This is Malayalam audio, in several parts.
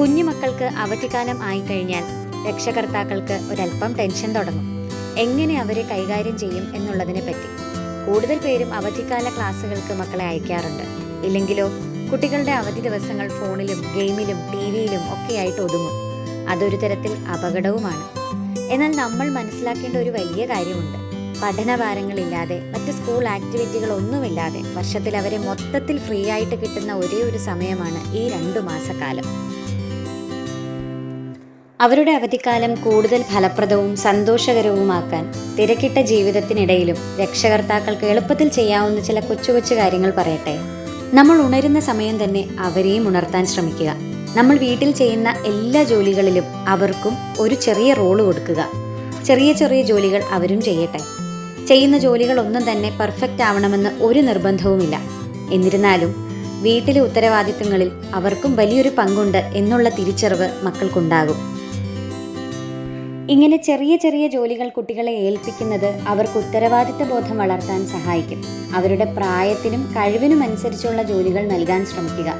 കുഞ്ഞുമക്കൾക്ക് അവധിക്കാലം ആയിക്കഴിഞ്ഞാൽ രക്ഷകർത്താക്കൾക്ക് ഒരല്പം ടെൻഷൻ തുടങ്ങും. എങ്ങനെ അവരെ കൈകാര്യം ചെയ്യും എന്നുള്ളതിനെ പറ്റി കൂടുതൽ പേരും അവധിക്കാല ക്ലാസ്സുകൾക്ക് മക്കളെ അയക്കാറുണ്ട്. ഇല്ലെങ്കിലോ കുട്ടികളുടെ അവധി ദിവസങ്ങൾ ഫോണിലും ഗെയിമിലും ടി വിയിലും ഒക്കെയായിട്ട് ഒതുങ്ങും. അതൊരു തരത്തിൽ അപകടവുമാണ്. എന്നാൽ നമ്മൾ മനസ്സിലാക്കേണ്ട ഒരു വലിയ കാര്യമുണ്ട്. പഠനഭാരങ്ങളില്ലാതെ മറ്റ് സ്കൂൾ ആക്ടിവിറ്റികളൊന്നുമില്ലാതെ വർഷത്തിൽ അവരെ മൊത്തത്തിൽ ഫ്രീ ആയിട്ട് കിട്ടുന്ന ഒരേ ഒരു സമയമാണ് ഈ രണ്ടു മാസക്കാലം. അവരുടെ അവധിക്കാലം കൂടുതൽ ഫലപ്രദവും സന്തോഷകരവുമാക്കാൻ തിരക്കിട്ട ജീവിതത്തിനിടയിലും രക്ഷകർത്താക്കൾക്ക് എളുപ്പത്തിൽ ചെയ്യാവുന്ന ചില കൊച്ചു കൊച്ചു കാര്യങ്ങൾ പറയട്ടെ. നമ്മൾ ഉണരുന്ന സമയം തന്നെ അവരെയും ഉണർത്താൻ ശ്രമിക്കുക. നമ്മൾ വീട്ടിൽ ചെയ്യുന്ന എല്ലാ ജോലികളിലും അവർക്കും ഒരു ചെറിയ റോൾ കൊടുക്കുക. ചെറിയ ചെറിയ ജോലികൾ അവരും ചെയ്യട്ടെ. ചെയ്യുന്ന ജോലികൾ ഒന്നും തന്നെ പെർഫെക്റ്റ് ആവണമെന്ന് ഒരു നിർബന്ധവുമില്ല. എന്നിരുന്നാലും വീട്ടിലെ ഉത്തരവാദിത്തങ്ങളിൽ അവർക്കും വലിയൊരു പങ്കുണ്ട് എന്നുള്ള തിരിച്ചറിവ് മക്കൾക്കുണ്ടാകും. ഇങ്ങനെ ചെറിയ ചെറിയ ജോലികൾ കുട്ടികളെ ഏൽപ്പിക്കുന്നത് അവർക്ക് ഉത്തരവാദിത്ത ബോധം വളർത്താൻ സഹായിക്കും. അവരുടെ പ്രായത്തിനും കഴിവിനും അനുസരിച്ചുള്ള ജോലികൾ നൽകാൻ ശ്രമിക്കുക.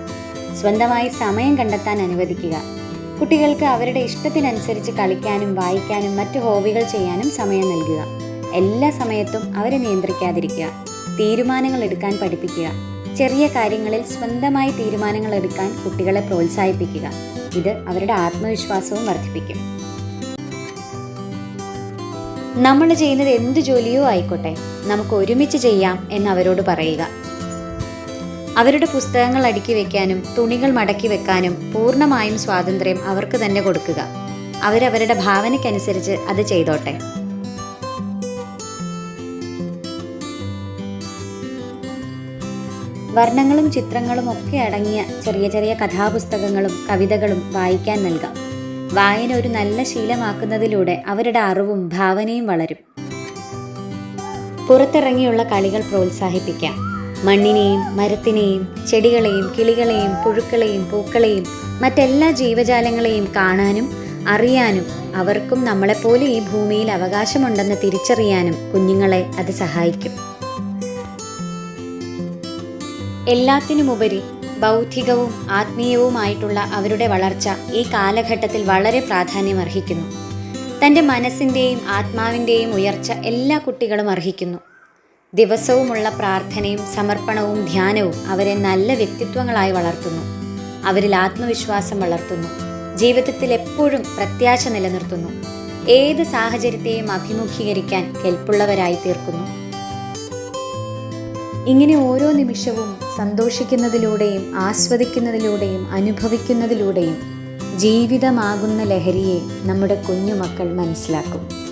സ്വന്തമായി സമയം കണ്ടെത്താൻ അനുവദിക്കുക. കുട്ടികൾക്ക് അവരുടെ ഇഷ്ടത്തിനനുസരിച്ച് കളിക്കാനും വായിക്കാനും മറ്റ് ഹോബികൾ ചെയ്യാനും സമയം നൽകുക. എല്ലാ സമയത്തും അവരെ നിയന്ത്രിക്കാതിരിക്കുക. തീരുമാനങ്ങൾ എടുക്കാൻ പഠിപ്പിക്കുക. ചെറിയ കാര്യങ്ങളിൽ സ്വന്തമായി തീരുമാനങ്ങൾ എടുക്കാൻ കുട്ടികളെ പ്രോത്സാഹിപ്പിക്കുക. ഇത് അവരുടെ ആത്മവിശ്വാസവും വർദ്ധിപ്പിക്കും. നമ്മൾ ചെയ്യുന്നത് എന്ത് ജോലിയോ ആയിക്കോട്ടെ നമുക്ക് ഒരുമിച്ച് ചെയ്യാം എന്ന് അവരോട് പറയുക. അവരുടെ പുസ്തകങ്ങൾ അടുക്കി വെക്കാനും തുണികൾ മടക്കി വെക്കാനും പൂർണമായും സ്വാതന്ത്ര്യം അവർക്ക് തന്നെ കൊടുക്കുക. അവരവരുടെ ഭാവനയ്ക്കനുസരിച്ച് അത് ചെയ്തോട്ടെ. വർണങ്ങളും ചിത്രങ്ങളും ഒക്കെ അടങ്ങിയ ചെറിയ ചെറിയ കഥാപുസ്തകങ്ങളും കവിതകളും വായിക്കാൻ നൽകാം. വായന ഒരു നല്ല ശീലമാക്കുന്നതിലൂടെ അവരുടെ അറിവും ഭാവനയും വളരും. പുറത്തിറങ്ങിയുള്ള കളികൾ പ്രോത്സാഹിപ്പിക്കാം. മണ്ണിനെയും മരത്തിനെയും ചെടികളെയും കിളികളെയും പുഴുക്കളെയും പൂക്കളെയും മറ്റെല്ലാ ജീവജാലങ്ങളെയും കാണാനും അറിയാനും അവർക്കും നമ്മളെപ്പോലെ ഈ ഭൂമിയിൽ അവകാശമുണ്ടെന്ന് തിരിച്ചറിയാനും കുഞ്ഞുങ്ങളെ അത് സഹായിക്കും. എല്ലാത്തിനുമുപരി ബൗദ്ധികവും ആത്മീയവുമായിട്ടുള്ള അവരുടെ വളർച്ച ഈ കാലഘട്ടത്തിൽ വളരെ പ്രാധാന്യം അർഹിക്കുന്നു തന്റെ മനസ്സിന്റെയും ആത്മാവിന്റെയും ഉയർച്ച എല്ലാ കുട്ടികളും അർഹിക്കുന്നു. ദിവസവുമുള്ള പ്രാർത്ഥനയും സമർപ്പണവും ധ്യാനവും അവരെ നല്ല വ്യക്തിത്വങ്ങളായി വളർത്തുന്നു. അവരിൽ ആത്മവിശ്വാസം വളർത്തുന്നു. ജീവിതത്തിൽ എപ്പോഴും പ്രത്യാശ നിലനിർത്തുന്നു. ഏത് സാഹചര്യത്തെയും അഭിമുഖീകരിക്കാൻ കെൽപ്പുള്ളവരായി തീർക്കുന്നു. ഇങ്ങനെ ഓരോ നിമിഷവും സന്തോഷിക്കുന്നതിലൂടെയും ആസ്വദിക്കുന്നതിലൂടെയും അനുഭവിക്കുന്നതിലൂടെയും ജീവിതമാകുന്ന ലഹരിയെ നമ്മുടെ കുഞ്ഞുമക്കൾ മനസ്സിലാക്കും.